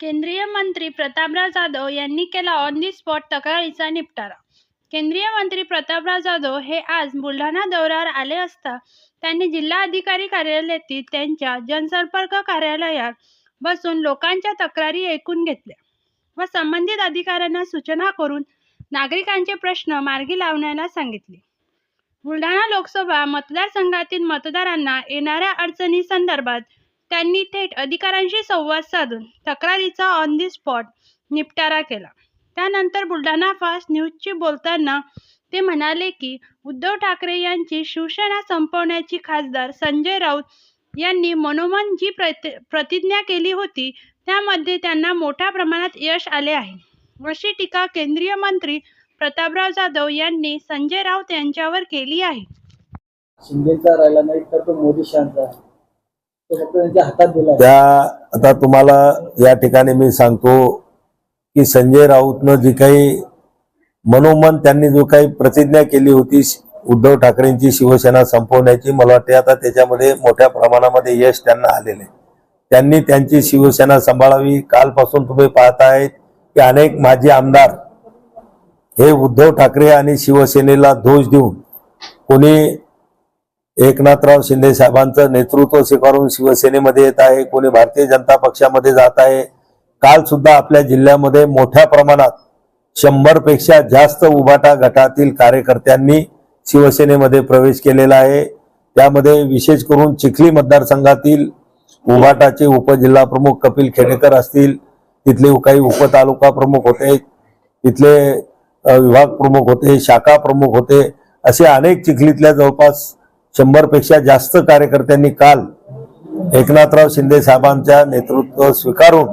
केंद्रीय मंत्री प्रतापराव जाधव यांनी केला ऑन दी स्पॉट तक्रारीचा निपटारा. केंद्रीय मंत्री प्रतापराव जाधव हे आज बुलढाणा दौऱ्यावर आले असता त्यांनी जिल्हाधिकारी कार्यालयातील त्यांच्या जनसंपर्क कार्यालयात बसून लोकांच्या तक्रारी ऐकून घेतल्या व संबंधित अधिकाऱ्यांना सूचना करून नागरिकांचे प्रश्न मार्गी लावण्याला सांगितले. बुलढाणा लोकसभा मतदारसंघातील मतदारांना येणाऱ्या अडचणी संदर्भात त्यांनी थेट अधिकाऱ्यांशी संवाद साधून तक्रारीचा ऑन दी स्पॉट निपटारा केला. त्यानंतर बुलढाणा फास्ट न्यूजशी बोलताना ते म्हणाले की उद्धव ठाकरे यांची शिवसेना संपवण्याची खासदार संजय राऊत यांनी मनोमन जी प्रति प्रतिज्ञा केली होती त्यामध्ये त्यांना मोठ्या प्रमाणात यश आले आहे. अशी टीका केंद्रीय मंत्री प्रतापराव जाधव यांनी संजय राऊत यांच्यावर केली आहे. शिंदेचा राहिला नाही तर तो मोदी शहाचा त्या आता तुम्हाला या ठिकाणी मी सांगतो की संजय राऊतनं जी काही मनोमन त्यांनी जो काही प्रतिज्ञा केली होती उद्धव ठाकरेंची शिवसेना संपवण्याची मला वाटते आता त्याच्यामध्ये मोठ्या प्रमाणामध्ये यश त्यांना आलेले त्यांनी त्यांची शिवसेना सांभाळावी. कालपासून तुम्ही पाहतायत की अनेक माजी आमदार हे उद्धव ठाकरे आणि शिवसेनेला दोष देऊन कोणी एकनाथराव शिंदे साहेबांचं नेतृत्व स्वीकारून शिवसेनेमध्ये येत आहे कोणी भारतीय जनता पक्षामध्ये जात आहे. काल सुद्धा आपल्या जिल्ह्यामध्ये मोठ्या प्रमाणात शंभरपेक्षा जास्त उभाटा गटातील कार्यकर्त्यांनी शिवसेनेमध्ये प्रवेश केलेला आहे. त्यामध्ये विशेष करून चिखली मतदारसंघातील उभाटाचे उपजिल्हा प्रमुख कपिल खेडेकर असतील तिथले काही उपतालुका प्रमुख होते तिथले विभाग प्रमुख होते शाखा प्रमुख होते असे अनेक चिखलीतल्या जवळपास शंभरपेक्षा जास्त कार्यकर्त्यांनी काल एकनाथराव शिंदे साहेबांच्या नेतृत्व स्वीकारून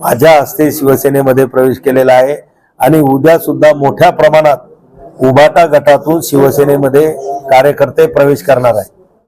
माझ्या हस्ते शिवसेनेमध्ये प्रवेश केलेला आहे. आणि उद्या सुद्धा मोठ्या प्रमाणात उभाटा गटातून शिवसेनेमध्ये कार्यकर्ते प्रवेश करणार आहे